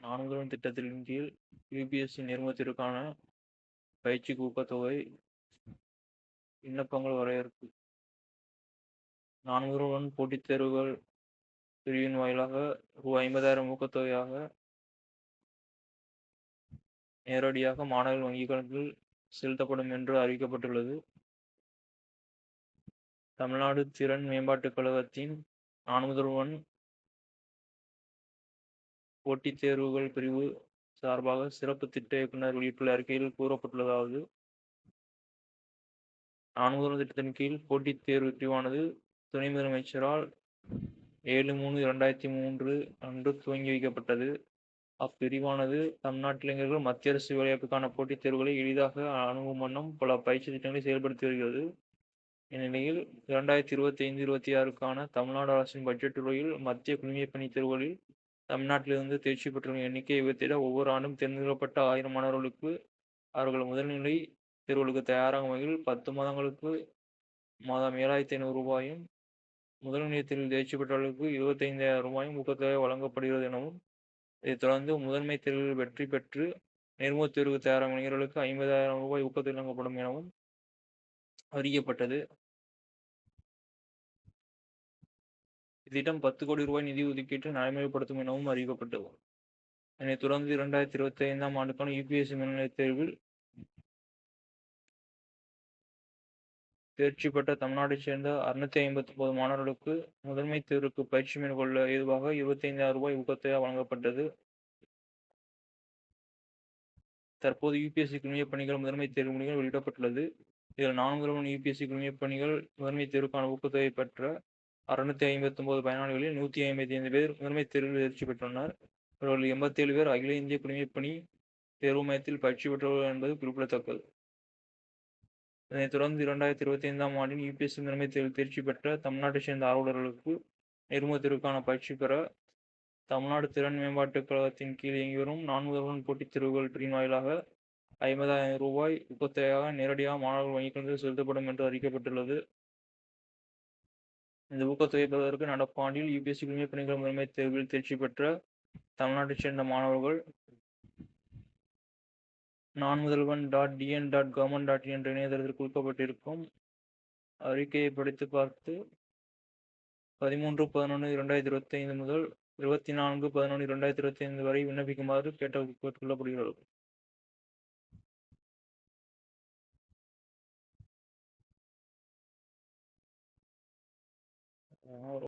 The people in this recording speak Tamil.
நான் திட்டத்தின் கீழ் யுபிஎஸ்சி நிறுவனத்திற்கான பயிற்சிக்கு ஊக்கத்தொகை விண்ணப்பங்கள் வரையறுப்பு. நான் போட்டித் தேர்வுகள் பிரிவின் வாயிலாக ரூபாய் ஐம்பதாயிரம் ஊக்கத்தொகையாக நேரடியாக மாணவர் வங்கிக் கணக்கில் செலுத்தப்படும் என்று அறிவிக்கப்பட்டுள்ளது. தமிழ்நாடு திறன் மேம்பாட்டுக் கழகத்தின் நான்குதல் ஒன் போட்டித் தேர்வுகள் பிரிவு சார்பாக சிறப்பு திட்ட இயக்குனர் வெளியிட்டுள்ள அறிக்கையில் கூறப்பட்டுள்ளதாவது நான் திட்டத்தின் கீழ் போட்டித் தேர்வு பிரிவானது துணை முதலமைச்சரால் ஏழு மூணு இரண்டாயிரத்தி மூன்று அன்று துவங்கி வைக்கப்பட்டது. அப்பிரிவானது தமிழ்நாட்டு இளைஞர்கள் மத்திய அரசு வேலைவாய்ப்புக்கான போட்டித் தேர்வுகளை எளிதாக அணுகும் வண்ணம் பல பயிற்சி திட்டங்களை செயல்படுத்தி வருகிறது. இந்நிலையில் இரண்டாயிரத்தி இருபத்தி ஐந்து இருபத்தி ஆறுக்கான தமிழ்நாடு அரசின் பட்ஜெட் துறையில் மத்திய குடிமைப் பணி தேர்வுகளில் தமிழ்நாட்டிலிருந்து தேர்ச்சி பெற்றவர்களின் எண்ணிக்கையை உயர்த்திட ஒவ்வொரு ஆண்டும் தேர்ந்தெடுக்கப்பட்ட ஆயிரம் மாணவர்களுக்கு அவர்கள் முதல்நிலை தேர்வுகளுக்கு தயாராகும் வகையில் பத்து மாதங்களுக்கு மாதம் ஏழாயிரத்தி ஐநூறு ரூபாயும் முதல்நிலை தேர்வில் தேர்ச்சி பெற்றவர்களுக்கு இருபத்தைந்தாயிரம் ரூபாயும் ஊக்கத்தொகை வழங்கப்படுகிறது எனவும் இதைத் தொடர்ந்து முதன்மை தேர்வில் வெற்றி பெற்று நேர்முகத் தேர்வுக்கு தயாராகும் இளைஞர்களுக்கு ஐம்பதாயிரம் ரூபாய் ஊக்கத்தொகை வழங்கப்படும் எனவும் அறிவிக்கப்பட்டது. இத்திட்டம் பத்து கோடி ரூபாய் நிதி ஒதுக்கீட்டு நடைமுறைப்படுத்தும் எனவும் அறிவிக்கப்பட்டது. இதனைத் தொடர்ந்து இரண்டாயிரத்தி இருபத்தி ஐந்தாம் ஆண்டுக்கான யூபிஎஸ்சி மேல்நிலைத் தேர்வில் தேர்ச்சி பெற்ற தமிழ்நாட்டைச் சேர்ந்த அறுநூத்தி ஐம்பத்தி ஒன்பது மாணவர்களுக்கு முதன்மை தேர்வுக்கு பயிற்சி மேற்கொள்ள ஏதுவாக இருபத்தைந்தாயிரம் ரூபாய் ஊக்கத்தொகை வழங்கப்பட்டது. தற்போது யுபிஎஸ்சி குழுமையப் பணிகள் முதன்மை தேர்வு முடிவுகள் வெளியிடப்பட்டுள்ளது. இதில் நான்கு யூபிஎஸ்சி குழுமையப் பணிகள் முதன்மை தேர்வுக்கான ஊக்கத்தொகை பெற்ற அறுநூத்தி ஐம்பத்தி ஒன்பது பயனாளிகளில் நூற்றி ஐம்பத்தி ஐந்து பேர் முதன்மை தேர்வில் தேர்ச்சி பெற்றுள்ளனர் இவர்கள் எண்பத்தேழு பேர் அகில இந்திய குடிமைப் பணி தேர்வு மையத்தில் பயிற்சி பெற்றவர்கள் என்பது குறிப்பிடத்தக்கது. இதனைத் தொடர்ந்து இரண்டாயிரத்தி இருபத்தி ஐந்தாம் ஆண்டின் யூபிஎஸ்சி முதன்மை தேர்வில் தேர்ச்சி பெற்ற தமிழ்நாட்டைச் சேர்ந்த ஆர்வலர்களுக்கு நேர்முகத் தேர்வுக்கான பயிற்சி பெற தமிழ்நாடு திறன் மேம்பாட்டுக் கழகத்தின் கீழ் இயங்கி வரும் நான் போட்டித் தேர்வுகள் பிரிவின் வாயிலாக ஐம்பதாயிரம் ரூபாய் ஊக்கத்தொகையாக நேரடியாக மாணவர்கள் வங்கிக் கணக்கில் செலுத்தப்படும் என்று அறிவிக்கப்பட்டுள்ளது. இந்த ஊக்கத்தொகை பெறுவதற்கு நடப்பு ஆண்டில் யுபிஎஸ்சி குடிமைப் பணிகள் முதன்மை தேர்வில் தேர்ச்சி பெற்ற தமிழ்நாட்டைச் சேர்ந்த மாணவர்கள் Naan Mudhalvan dot TN dot government dot என்ற இணையதளத்தில் கொடுக்கப்பட்டிருக்கும் அறிக்கையை படித்து பார்த்து பதிமூன்று பதினொன்று இரண்டாயிரத்தி இருபத்தி ஐந்து முதல் இருபத்தி நான்கு பதினொன்று இரண்டாயிரத்தி இருபத்தி ஐந்து வரை விண்ணப்பிக்குமாறு கேட்ட கேட்டுக்கொள்ளப்படுகிறது और